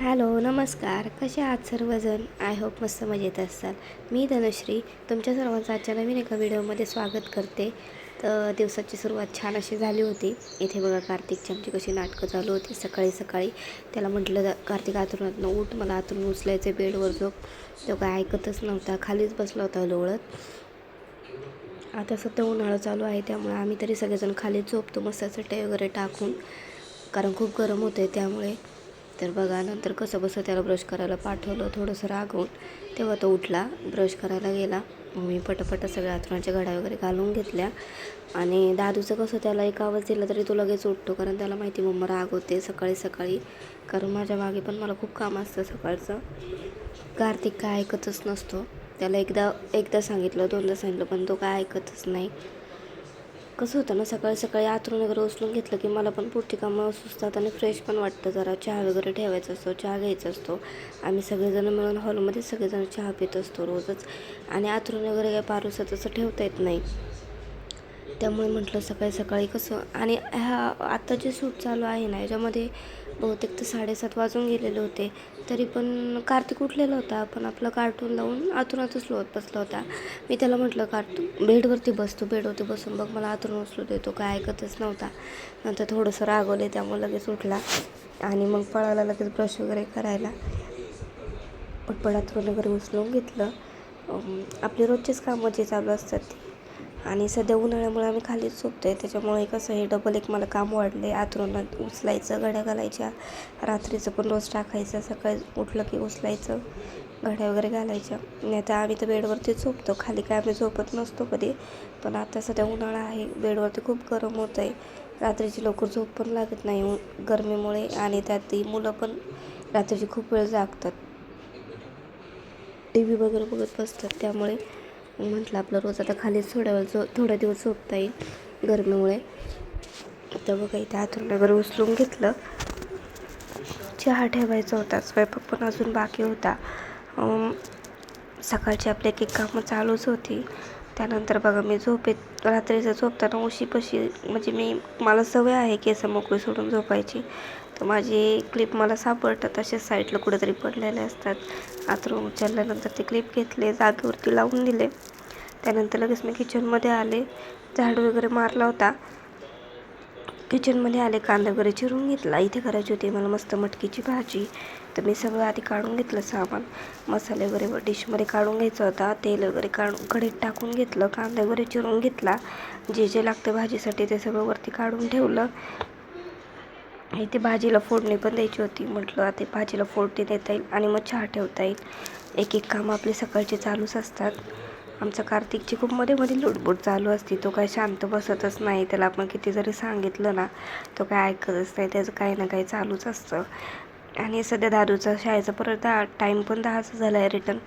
Hello नमस्कार. कसे आहात सर्वजण? आय होप मस्त मजेत असाल. मी धनश्री. तुमच्या सर्वांचं आजच्या नवीन एका व्हिडिओमध्ये स्वागत करते. तर दिवसाची सुरुवात छान अशी झाली होती. इथे बघा कार्तिकची आमची कशी नाटकं चालू होती सकाळी सकाळी. त्याला म्हटलं "जा- कार्तिक आतुरातनं उठ मला आतून उचलायचं बेडवर झोप. तो काय ऐकतच नव्हता. खालीच बसला होता लोळत. आता सध्या उन्हाळा चालू आहे त्यामुळे आम्ही तरी सगळेजण खाली झोपतो मस्त चटई वगैरे टाकून. कारण खूप गरम होतं आहे त्यामुळे. तर बघा नंतर कसं बसं त्याला ब्रश करायला पाठवलं थोडंसं रागवून तेव्हा तो उठला ब्रश करायला गेला. मी पटापट सगळ्या आथरुणाच्या घड्या वगैरे घालून घेतल्या. आणि दादूचं कसं त्याला एक आवाज दिला तरी तो लगेच उठतो कारण त्याला माहिती मम्मा रागवते सकाळी सकाळी. कारण माझ्या मागे पण मला खूप काम असतं सकाळचं. कार्तिक काय ऐकतच नसतो. त्याला एकदा एकदा सांगितलं दोनदा सांगितलं पण तो काय ऐकतच नाही. कसं होतं ना सकाळी सकाळी आतरून वगैरे उचलून घेतलं की मला पण पुढची कामं सुचतात आणि फ्रेश पण वाटतं. जरा चहा वगैरे ठेवायचा असतो चहा घ्यायचा असतो. आम्ही सगळेजण मिळून हॉलमध्ये सगळेजण चहा पित असतो रोजच. आणि आतरून वगैरे काय पारुसं तसं ठेवता येत नाही. त्यामुळे म्हटलं सकाळी सकाळी कसं आणि ह्या आता जे सूट चालू आहे ना याच्यामध्ये बहुतेक तर साडेसात वाजून गेलेले होते. तरी पण कार्तिक उठलेला होता. पण आपलं कार्टून लावून आतुरातच लोत बसला होता. मी त्याला म्हटलं कार्टून बेडवरती बसतो बेडवरती बसून बघ. मला आतून उचलू देतो काय ऐकतच नव्हता. नंतर थोडंसं रागवले त्यामुळे लगेच उठला. आणि मग पळाला लगेच ब्रश वगैरे करायला पटपडात वगैरे उचलून घेतलं. आपली रोजचीच कामं जे चालू असतात ती आणि सध्या उन्हाळ्यामुळे आम्ही खालीच झोपतो आहे त्याच्यामुळे कसं हे डबल एक मला काम वाढले आतरून उचलायचं घड्या घालायच्या. रात्रीचं पण रोज टाकायचं. सकाळी उठलं की उचलायचं घड्या वगैरे घालायच्या. नाही तर आम्ही तर बेडवरतीच झोपतो. खाली काय आम्ही झोपत नसतो कधी. पण आता सध्या उन्हाळा आहे. बेडवरती खूप गरम होतं आहे रात्रीची लवकर झोप पण लागत नाही. गरमीमुळे आणि त्यात ती मुलं पण रात्रीची खूप वेळ जागतात. टी व्ही वगैरे बघत बसतात. त्यामुळे म्हटलं आपलं रोज आता खालीच थोड्या वेळ झो थोडा दिवस झोपता येईल गरमीमुळे. तर बघा इथे आतून वगैरे उचलून घेतलं. चहा ठेवायचा होता स्वयंपाक पण अजून बाकी होता. सकाळची आपली एक एक कामं चालूच होती. त्यानंतर बघा मी झोपेत रात्रीचं झोपताना उशीपशी म्हणजे मी मला सवय आहे केस मोकळी सोडून झोपायची. तर माझी क्लिप मला सापडतात असे साईडला कुठेतरी पडलेले असतात. आतरून उचलल्यानंतर ते क्लिप घेतले जागेवरती लावून दिले. त्यानंतर लगेच मी किचनमध्ये आले. झाडू वगैरे मारला होता. किचनमध्ये आले कांदा वगैरे चिरून घेतला. इथे करायची होती मला मस्त मटकीची भाजी. तर मी सगळं आधी काढून घेतलं सामान. मसाले वगैरे डिशमध्ये काढून घ्यायचा होता. तेल वगैरे काढून कढीत टाकून घेतलं. कांदा वगैरे चिरून घेतला. जे जे लागतं भाजीसाठी ते सगळं वरती काढून ठेवलं. इथे भाजीला फोडणी पण द्यायची होती. म्हटलं आता भाजीला फोडणी देता येईल आणि मग चहा ठेवता येईल. एक एक काम आपली सकाळची चालूच असतात. आमचा कार्तिकची खूप मध्ये मध्ये लुडबुड चालू असते. तो काय शांत बसतच नाही. त्याला आपण किती जरी सांगितलं ना तो काय ऐकतच नाही. त्याचं काही ना काही चालूच असतं. आणि सध्या दादूचा शाळेचा परत दहा टाईम पण दहाचा झाला आहे रिटर्न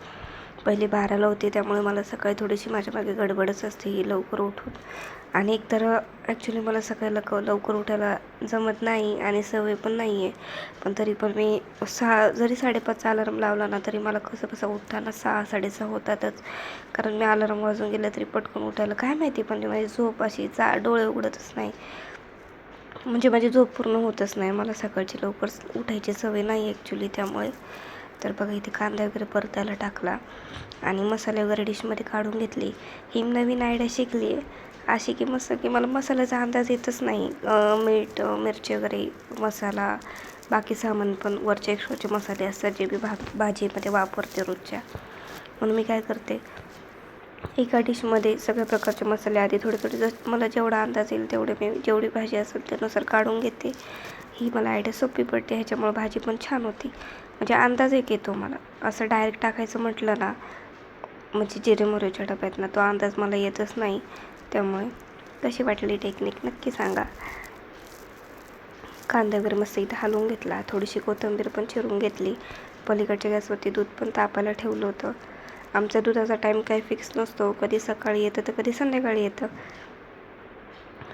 पहिली बाराला होती त्यामुळे मला सकाळी थोडीशी माझ्या मागे गडबडच असते ही लवकर उठून. आणि एकतर ॲक्च्युली मला सकाळी लक लवकर उठायला जमत नाही आणि सवय पण नाही आहे पण तरी पण मी सहा जरी साडेपाचचा अलार्म लावला ना तरी मला कसं कसं उठताना सहा साडेसहा होतातच. कारण मी अलार्म वाजून गेलं तरी पटकन उठायला काय माहिती पण माझी झोप अशी जा डोळे उघडतच नाही. म्हणजे माझी झोप पूर्ण होतच नाही. मला सकाळची लवकर उठायची सवय नाही ॲक्च्युली त्यामुळे. तर बघा इथे कांदा वगैरे परतायला टाकला. आणि मसाले वगैरे डिशमध्ये काढून घेतली. ही नवीन आयडिया शिकली आहे. अशी की मस्त की मला मसाल्याचा अंदाज येतच नाही. मीठ मिरची वगैरे मसाला बाकी सामान पण वरचे एक्स्ट्राचे मसाले असतात जे मी भा भाजीमध्ये वापरते रोजच्या. म्हणून मी काय करते एका डिशमध्ये सगळ्या प्रकारचे मसाले आधी थोडे थोडे जस मला जेवढा अंदाज येईल तेवढे मी जेवढी भाजी असेल त्यानुसार काढून घेते. ही मला आयडिया सोपी पडते ह्याच्यामुळे भाजी पण छान होती. म्हणजे अंदाज एक येतो मला. असं डायरेक्ट टाकायचं म्हटलं ना म्हणजे जिरे मोहरीच्या डब्यात ना तो अंदाज मला येतच नाही. त्यामुळे कशी वाटली टेक्निक नक्की सांगा. कांदा वगैरे मस्त इथं हलवून घेतला. थोडीशी कोथिंबीर पण चिरून घेतली. पलीकडच्या गॅसवरती दूध पण तापायला ठेवलं होतं. आमचा दुधाचा टाईम काही फिक्स नसतो. कधी सकाळी येतं तर कधी संध्याकाळी येतं.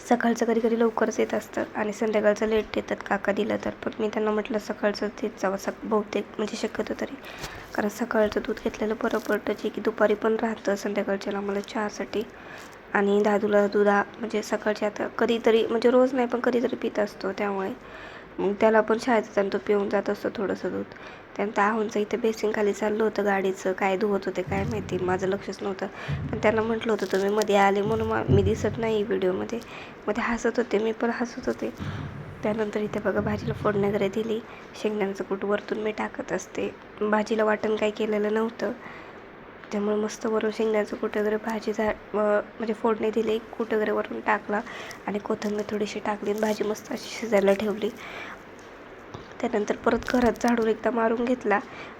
सकाळचं कधी कधी लवकरच येत असतं आणि संध्याकाळचं लेट येतात काका दिलं तर. पण मी त्यांना म्हटलं सकाळचं तेच जावं. सक बहुतेक म्हणजे शक्यतो तरी. कारण सकाळचं दूध घेतलेलं बरं पडतं. जे की दुपारी पण राहतं संध्याकाळच्याला मला चहासाठी. आणि दादूला दुधा म्हणजे सकाळच्या आता कधीतरी म्हणजे रोज नाही पण कधीतरी पित असतो त्यामुळे. मग त्याला पण शाळेत जाताना तो पिऊन जात असतो थोडंसं दूध. त्यानंतर आहूनचं इथं बेसिनखाली चाललं होतं गाडीचं काय धुवत होते काय माहिती माझं लक्षच नव्हतं. पण त्यांना म्हटलं होतं तुम्ही मध्ये आले म्हणून मी दिसत नाही व्हिडिओमध्ये. मध्ये हसत होते मी पण हसत होते. त्यानंतर इथे बघा भाजीला फोडणी वगैरे दिली. शेंगदाण्याचं कूट वरतून मी टाकत असते. भाजीला वाटण काही केलेलं नव्हतं. त्यामुळे मस्त वरून शेंगदाण्याचं कुठेतरी वगैरे भाजी झा म्हणजे फोडणी दिली कूट वगैरे वरून टाकला आणि कोथिंबीर थोडीशी टाकली आणि भाजी मस्त अशी शिजायला ठेवली. त्यानंतर परत घरात झाडून एकदा मारून घेतला.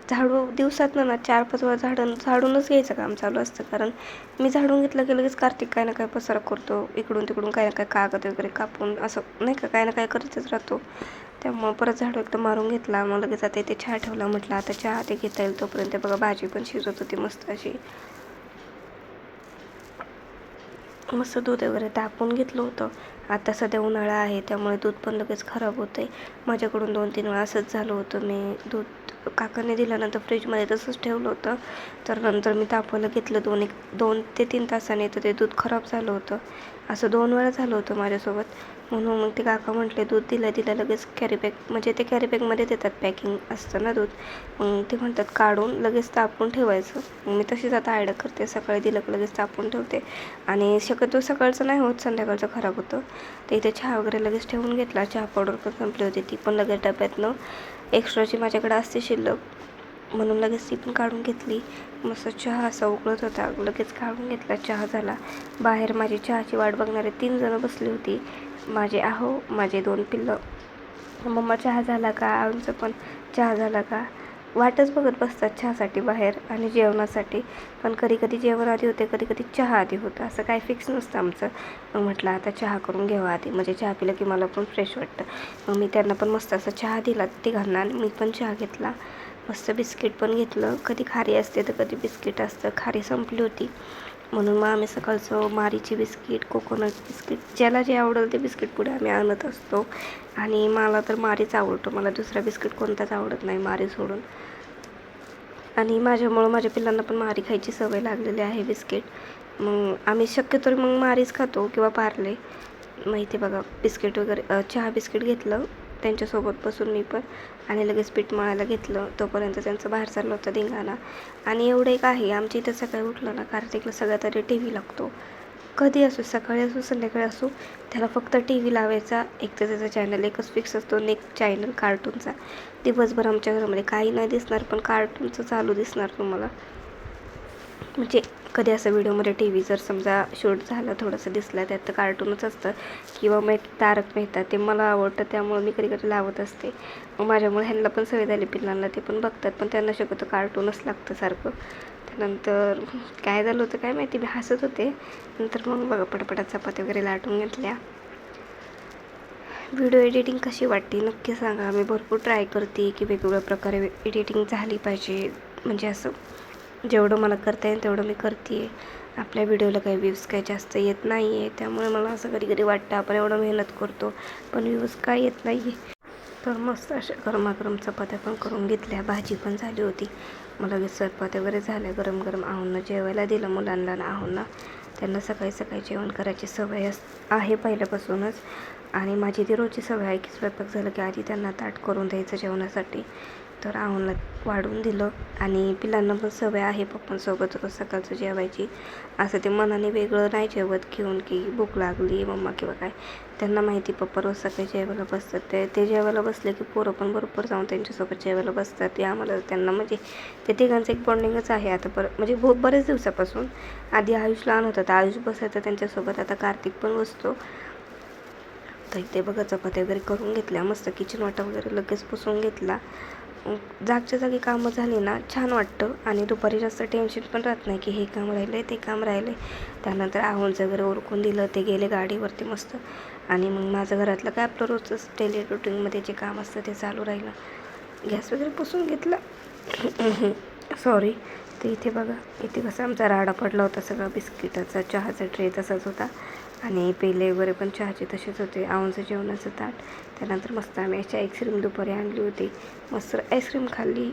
झाडू दिवसात ना चार पाच वेळा झाडून झाडूनच घ्यायचं काम चालू असतं. कारण मी झाडून घेतलं की लगेच कार्तिक काय ना काय पसारा करतो इकडून तिकडून काय ना काय कागद वगैरे कापून असं नाही का? काय ना काय करतच राहतो. त्यामुळं परत झाडू एकदा मारून घेतला. मग लगेच आता इथे चहा ठेवला. म्हटलं आता चहा ते घेता येईल तोपर्यंत. बघा भाजी पण शिजत होती मस्त अशी. मस्त दूध वगैरे तापून घेतलं होतं. आता सध्या उन्हाळा आहे त्यामुळे दूध पण लगेच खराब होतं आहे माझ्याकडून दोन तीन वेळा असंच झालं होतं. मी दूध काकाने दिल्यानंतर फ्रीजमध्ये तसंच ठेवलं होतं. तर नंतर मी तापवलं घेतलं दोन एक दोन ते तीन तासाने. तर ते दूध खराब झालं होतं. असं दोन वेळा झालं होतं माझ्यासोबत. म्हणून मग ते काका म्हटले दूध दिलं दिलं लगेच कॅरीबॅग म्हणजे ते कॅरीबॅगमध्ये देतात पॅकिंग असतं ना दूध. मग ते म्हणतात काढून लगेच तापून ठेवायचं. मी तशीच आता आयडिया करते सकाळी दिलं की लगेच तापून ठेवते. आणि शक्यतो सकाळचं नाही होत संध्याकाळचं खराब होतं. तर इथे चहा वगैरे लगेच ठेवून घेतला. चहा पावडर पण संपली होती ती पण लगेच डब्यातनं एक्स्ट्राची माझ्याकडे असते शिल्लक. म्हणून लगेच ती पण काढून घेतली. मस्त चहा असा उकळत होता. लगेच काढून घेतला चहा झाला. बाहेर माझी चहाची वाट बघणारे तीन जणं बसली होती. माझे आहो माझे दोन पिल्लं. मम्मा चहा झाला का? आमचं पण चहा झाला का? वाटच बघत बसतात चहासाठी बाहेर आणि जेवणासाठी. पण कधी कधी जेवण आधी होते कधी कधी चहा आधी होतं. असं काय फिक्स नसतं आमचं. मग म्हटलं आता चहा करून घ्यावा आधी. म्हणजे चहा पिलं की मला पण फ्रेश वाटतं. मग मी त्यांना पण मस्त असं चहा दिला तिघांना आणि मी पण चहा घेतला. मस्त बिस्किट पण घेतलं. कधी खारी असते तर कधी बिस्किट असतं. खारी संपली होती. म्हणून मग आम्ही सकाळचं मारीची बिस्किट कोकोनट बिस्किट ज्याला जे आवडेल ते बिस्किट पुढे आम्ही आणत असतो. आणि मला तर मारीच आवडतो. मला दुसरा बिस्किट कोणताच आवडत नाही मारी सोडून. आणि माझ्यामुळं माझ्या पिल्लांना पण मारी खायची सवय लागलेली आहे बिस्किट मग आम्ही शक्यतो मग मारीच खातो किंवा पार्ले. मग इथे बघा बिस्किट वगैरे चहा बिस्किट घेतलं. त्यांच्यासोबत बसून मी पण आणि लगेच पीठ मळायला घेतलं. तोपर्यंत त्यांचं बाहेर चाललं होतं धिंगाणा. आणि एवढं एक आहे आमच्या इथं सकाळी उठलं ना कार्तिकला सगळ्यात तरी टी व्ही लागतो. कधी असो सकाळी असो संध्याकाळी असो त्याला फक्त टी व्ही लावायचा. एक तर त्याचा चॅनल एकच फिक्स असतो नेक चॅनल कार्टूनचा दिवसभर आमच्या घरामध्ये काही नाही दिसणार पण कार्टूनचं चालू दिसणार तुम्हाला. म्हणजे कधी असं व्हिडिओमध्ये टी व्ही जर समजा शूट झालं थोडंसं दिसलं त्यात तर कार्टूनच असतं. किंवा मग तारक मेहता ते मला आवडतं त्यामुळे मी कधी कधी लावत असते. मग माझ्यामुळे ह्यांना पण सवय झाली पिल्लांना ते पण बघतात पण त्यांना शक्यतो कार्टूनच लागतं सारखं. त्यानंतर काय झालं होतं काय माहिती मी हसत होते. नंतर मग बघा पटापटा चपाती वगैरे लाटून घेतल्या. व्हिडिओ एडिटिंग कशी वाटते नक्की सांगा. मी भरपूर ट्राय करते की वेगवेगळ्या प्रकारे एडिटिंग झाली पाहिजे म्हणजे असं. जेवढं मला करता येईल तेवढं मी करते. आपल्या व्हिडिओला काही व्ह्यूज काही जास्त येत नाही आहे त्यामुळे मला असं कधी कधी वाटतं आपण एवढं मेहनत करतो पण व्ह्यूज काय येत नाही आहे तर मस्त अशा गरमागरम चपात्या पण करून घेतल्या. भाजी पण झाली होती. मग लगेच चपात्या वगैरे झाल्या. गरम गरम आहून जेवायला दिलं मुलांना आहून त्यांना सकाळी सकाळी जेवण करायची सवय अस आहे पहिल्यापासूनच. आणि माझी ती रोजची सवय आहे की स्वयंपाक झालं की आधी त्यांना ताट करून द्यायचं जेवणासाठी. तर आहूनला वाढून दिलं. आणि पिलांना पण सवय आहे पप्पांसोबत रोज सकाळचं जेवायची. असं ते मनाने वेगळं नाही जेवत घेऊन की भूक लागली मम्मा किंवा काय. त्यांना माहिती पप्पा रोज सकाळी जेवायला बसतात. ते ते जेवायला बसले की पोरं पण बरोबर जाऊन त्यांच्यासोबत जेवायला बसतात. ते आम्हाला त्यांना म्हणजे ते तिघांचं एक बॉन्डिंगच आहे. आता पर म्हणजे भो बरेच दिवसापासून आधी आयुष लहान होतं तर आयुष बसायचं त्यांच्यासोबत. आता कार्तिक पण बसतो. तर इथे बघा चपात्या वगैरे करून घेतल्या. मस्त किचन वाटा वगैरे लगेच पुसून घेतला. जागच्या जागी कामं झाली ना छान वाटतं. आणि दुपारी जास्त टेन्शन पण राहत नाही की हे काम राहिलं आहे ते काम राहिलं आहे त्यानंतर आहूनचं वगैरे ओळखून दिलं ते गेले गाडीवरती मस्त. आणि मग माझं घरातलं काय आपलं रोजचं डेली रुटीनमध्ये जे काम असतं ते चालू राहिलं. गॅस वगैरे पुसून घेतला. सॉरी. तर इथे बघा इथे कसं आमचा राडा पडला होता सगळा बिस्किटाचा चहाचा ट्रे तसाच होता. आणि पेले वगैरे पण चहाचे तसेच होते आवंचं जेवणाचं ताट. त्यानंतर मस्त आम्ही अशी आईस्क्रीम दुपारी आणली होती. मस्त आईस्क्रीम खाल्ली.